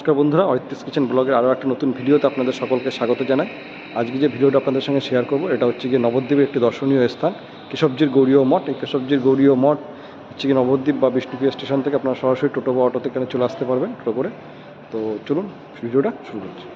নমস্কার বন্ধুরা অরিত্রিস কিচেন ব্লগের আরও একটা নতুন ভিডিওতে আপনাদের সকলকে স্বাগত জানাই। আজকে যে ভিডিওটা আপনাদের সঙ্গে শেয়ার করব, এটা হচ্ছে গিয়ে নবদ্বীপের একটি দর্শনীয় স্থান, কেশবজির গৌরীয় মঠ। এই কেশবজির গৌরীয় মঠ হচ্ছে গিয়ে নবদ্বীপ বা বিষ্ণুপ্রিয়া স্টেশন থেকে আপনারা সরাসরি টোটো বা অটোতে এখানে চলে আসতে পারবেন টোটো করে। তো চলুন ভিডিওটা শুরু করছি।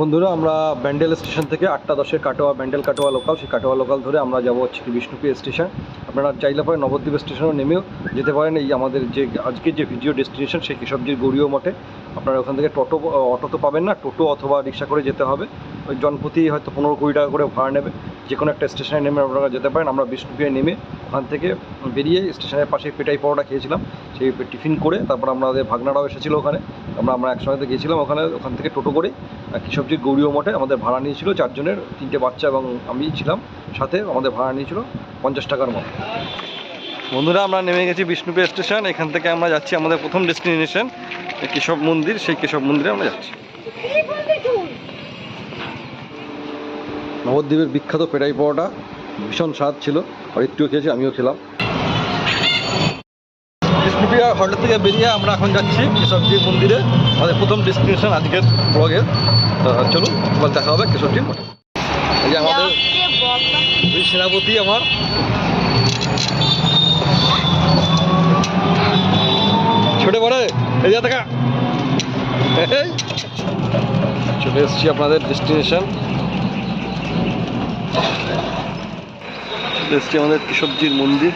বন্ধুরা, আমরা ব্যান্ডেল স্টেশন থেকে আটটা দশের কাটোয়া ব্যান্ডেল কাটোয়া লোকাল সেই কাটোয়া লোকাল ধরে আমরা যাব হচ্ছে কি বিষ্ণুপ্রিয়া স্টেশন। আপনারা চাইলে পরে নবদ্বীপ স্টেশনে নেমেও যেতে পারেন। এই আমাদের যে আজকের যে ভিডিও ডেস্টিনেশন সেই কেশবজির গৌরীয় মঠে। আপনারা ওখান থেকে টোটো, অটো তো পাবেন না, টোটো অথবা রিক্সা করে যেতে হবে। ওই জনপ্রতি হয়তো পনেরো কুড়ি টাকা করে ভাড়া নেবে। যে কোনো একটা স্টেশনে নেমে আপনারা যেতে পারেন। আমরা বিষ্ণুপ্রিয়ায় নেমে ওখান থেকে বেরিয়ে স্টেশনের পাশে পেটাই পরোটা খেয়েছিলাম সেই টিফিন করে তারপর আমাদের ভাগনারাও এসেছিল ওখানে। আমরা আমরা একসঙ্গে গিয়েছিলাম ওখানে ওখান থেকে টোটো করে কৃষকজির গৌরীয় মঠে আমাদের ভাড়া নিয়েছিল চারজনের তিনটে বাচ্চা এবং আমি ছিলাম সাথে আমাদের ভাড়া নিয়েছিল পঞ্চাশ টাকার মতো। বন্ধুরা আমরা নেমে গেছি বিষ্ণুপুর স্টেশন এখান থেকে আমরা যাচ্ছি আমাদের প্রথম ডেস্টিনেশন কেশব মন্দির সেই কেশব মন্দিরে আমরা যাচ্ছি। নবদ্বীপের বিখ্যাত পেটাই পরোটা ভীষণ স্বাদ ছিল, আর একটুও খেয়েছি, আমিও খেলাম। বিষ্ণুপ্রিয়া হোটেল থেকে বেরিয়ে আমরা এখন যাচ্ছি কেশবজির মন্দিরে, আমাদের প্রথম ডেস্টিনেশন আজকের ব্লগের চলুন, এবার দেখা হবে কেশবজির মঠে। আমাদের সেনাপতি আমার। ছোটে বড় এই যা দেখা। চলে এসেছি আপনাদের ডেস্টিনেশন এসেছি আমাদের কেশবজির মন্দির।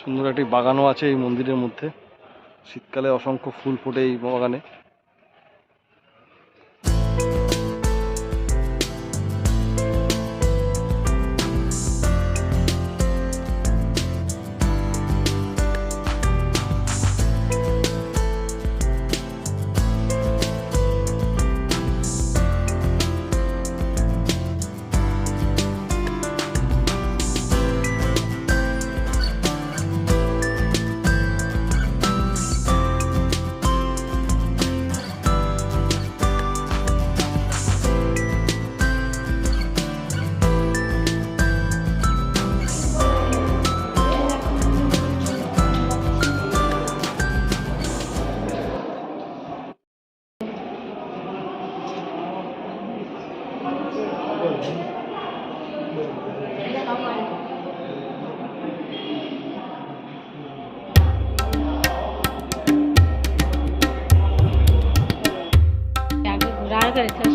সুন্দর একটি বাগানও আছে এই মন্দিরের মধ্যে। শীতকালে অসংখ্য ফুল ফোটে এই বাগানে।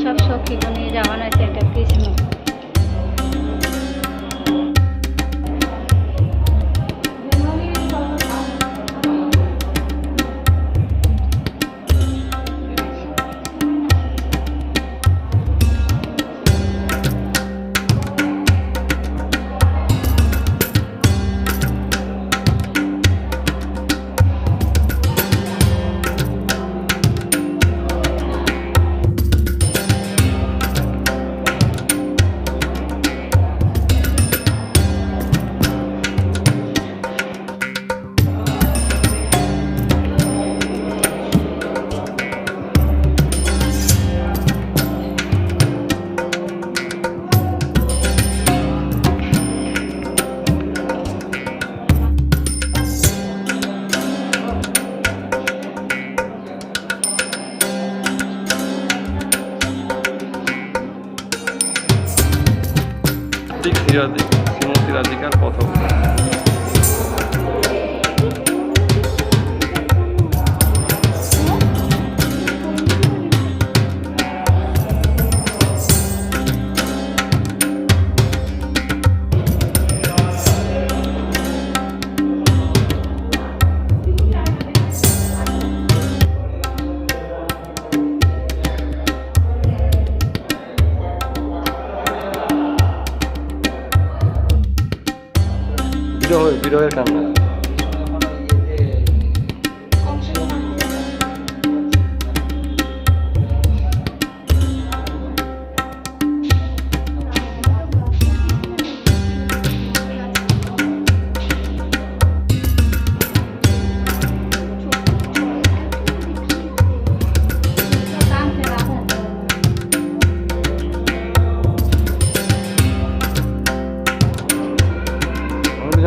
সব নিয়ে যাওয়ানো আছে একটা কৃষ্ণ।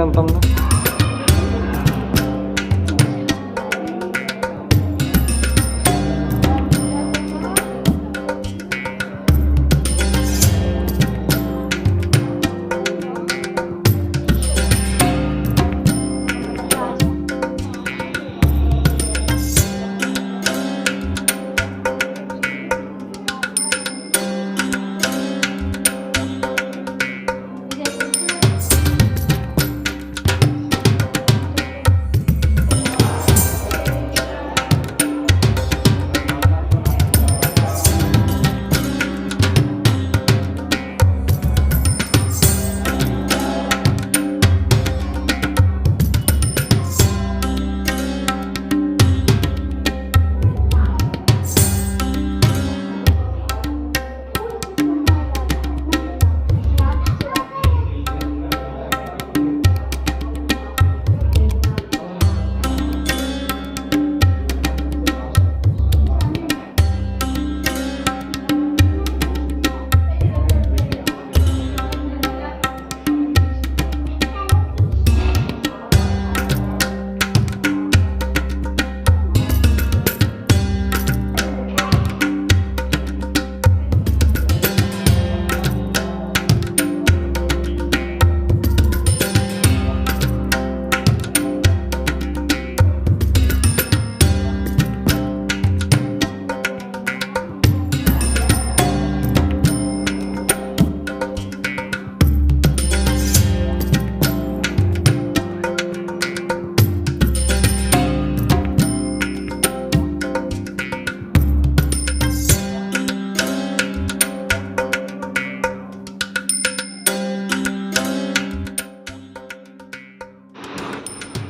시간 땀나?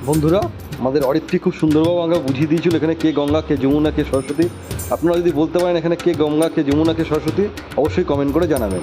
বন্ধুরা, আমাদের অরিত্রী খুব সুন্দরভাবে আমরা বুঝিয়ে দিয়েছিল এখানে কে গঙ্গা, কে যমুনা, কে সরস্বতী। আপনারা যদি বলতে পারেন এখানে কে গঙ্গা, কে যমুনা, কে সরস্বতী, অবশ্যই কমেন্ট করে জানাবেন।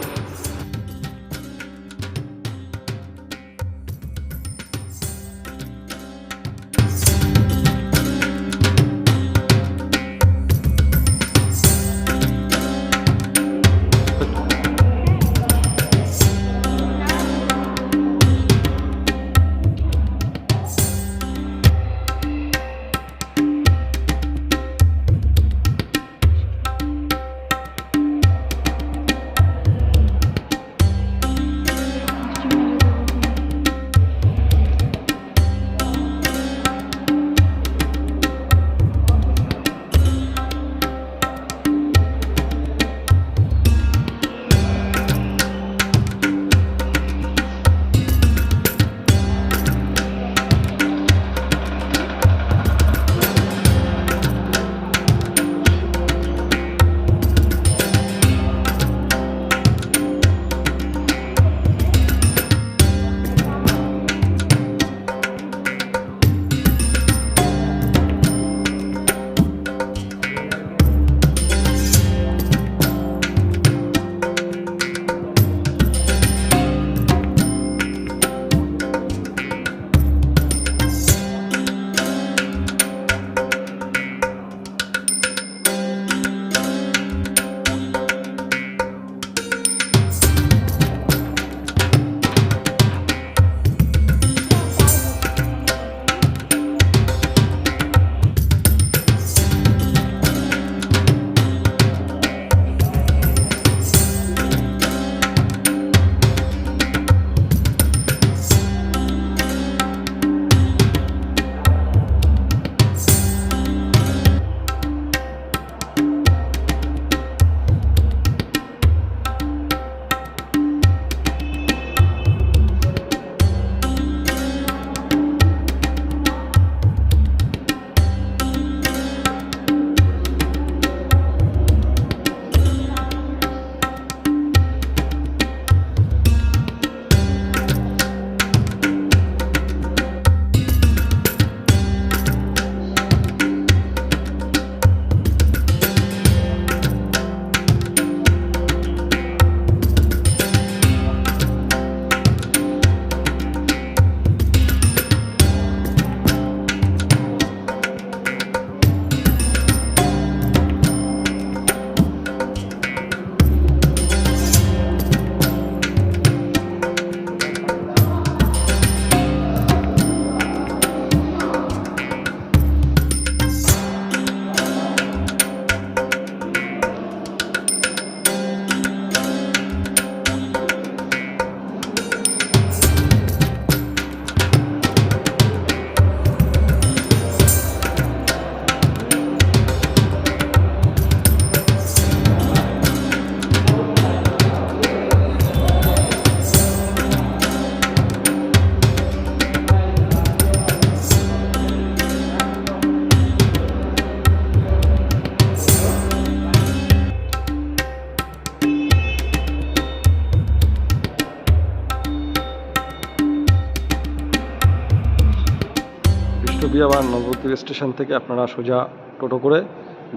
আবার নবদ্বীপ স্টেশন থেকে আপনারা সোজা টোটো করে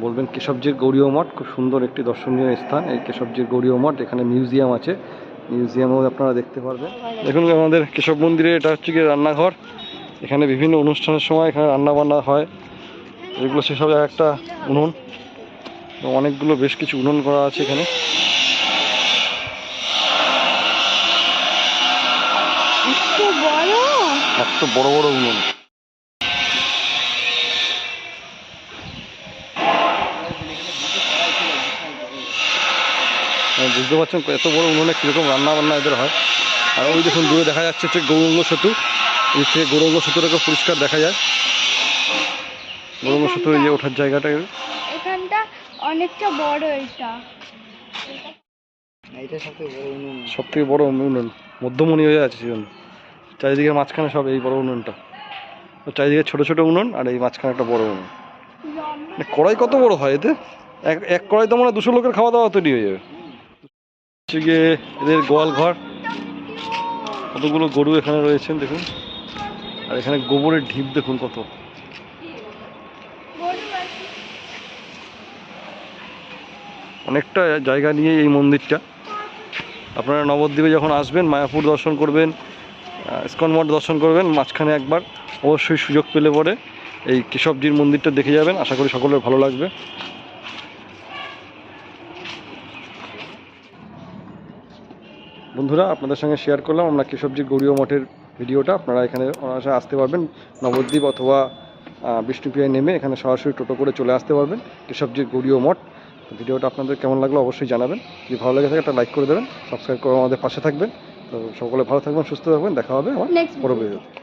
বলবেন কেশবজির গৌরীয় মঠ। খুব সুন্দর একটি দর্শনীয় স্থান এই কেশবজির গৌরীয় মঠ। এখানে মিউজিয়াম আছে। মিউজিয়ামও আপনারা দেখতে পারবেন। দেখুন আমাদের কেশব মন্দিরে এটা হচ্ছে গিয়ে রান্নাঘর। এখানে বিভিন্ন অনুষ্ঠানের সময় এখানে রান্না বান্না হয়। এগুলো সেসব একটা উনুন। অনেকগুলো বেশ কিছু উনুন করা আছে এখানে। এত বড় বড় উনুন। বুঝতে পারছেন এত বড় উনুনে কীরকম রান্না বান্না এদের হয়? আর ওই দেখুন দূরে দেখা যাচ্ছে হচ্ছে গৌরঙ্গ সেতু। এই থেকে গৌরঙ্গ সেতুটাকে পরিষ্কার দেখা যায়। গৌরঙ্গ সেতু এই যে ওঠার জায়গাটা। এখানটা অনেকটা বড় এটা। সব থেকে বড় উনুন। মধ্যমণি হয়ে আছে সেজন্য। চারিদিকে মাঝখানে সব এই বড় উনুনটা। তো চারিদিকে ছোট ছোট উনুন আর এই মাঝখানে একটা বড় উনুন। মানে কড়াই কত বড় হয় এতে এক এক কড়াই তো মনে হয় দুশো লোকের খাওয়া দাওয়া তৈরি হয়ে যাবে। হচ্ছে গিয়ে এদের গোয়াল ঘর। কতগুলো গরু এখানে রয়েছেন দেখুন। আর এখানে গোবরের ঢিপ দেখুন কত। অনেকটা জায়গা নিয়ে এই মন্দিরটা। আপনারা নবদ্বীপে যখন আসবেন, মায়াপুর দর্শন করবেন ইস্কন মঠ দর্শন করবেন, মাঝখানে একবার অবশ্যই সুযোগ পেলে পরে এই কেশবজির মন্দিরটা দেখে যাবেন। আশা করি সকলের ভালো লাগবে। বন্ধুরা আপনাদের সঙ্গে শেয়ার করলাম। আমরা কেশবজি গৌরীয় মঠের ভিডিওটা। আপনারা এখানে অনায়াসে আসতে পারবেন। নবদ্বীপ অথবা বিষ্ণুপ্রিয়ায় নেমে এখানে সরাসরি টোটো করে চলে আসতে পারবেন কেশবজির গৌরীয় মঠ। ভিডিওটা আপনাদের কেমন লাগল অবশ্যই জানাবেন। যদি ভালো লেগে থাকে একটা লাইক করে দেবেন। সাবস্ক্রাইব করে আমাদের পাশে থাকবেন। তো সকলে ভালো থাকবেন সুস্থ থাকবেন। দেখা হবে আমার পরবর্তী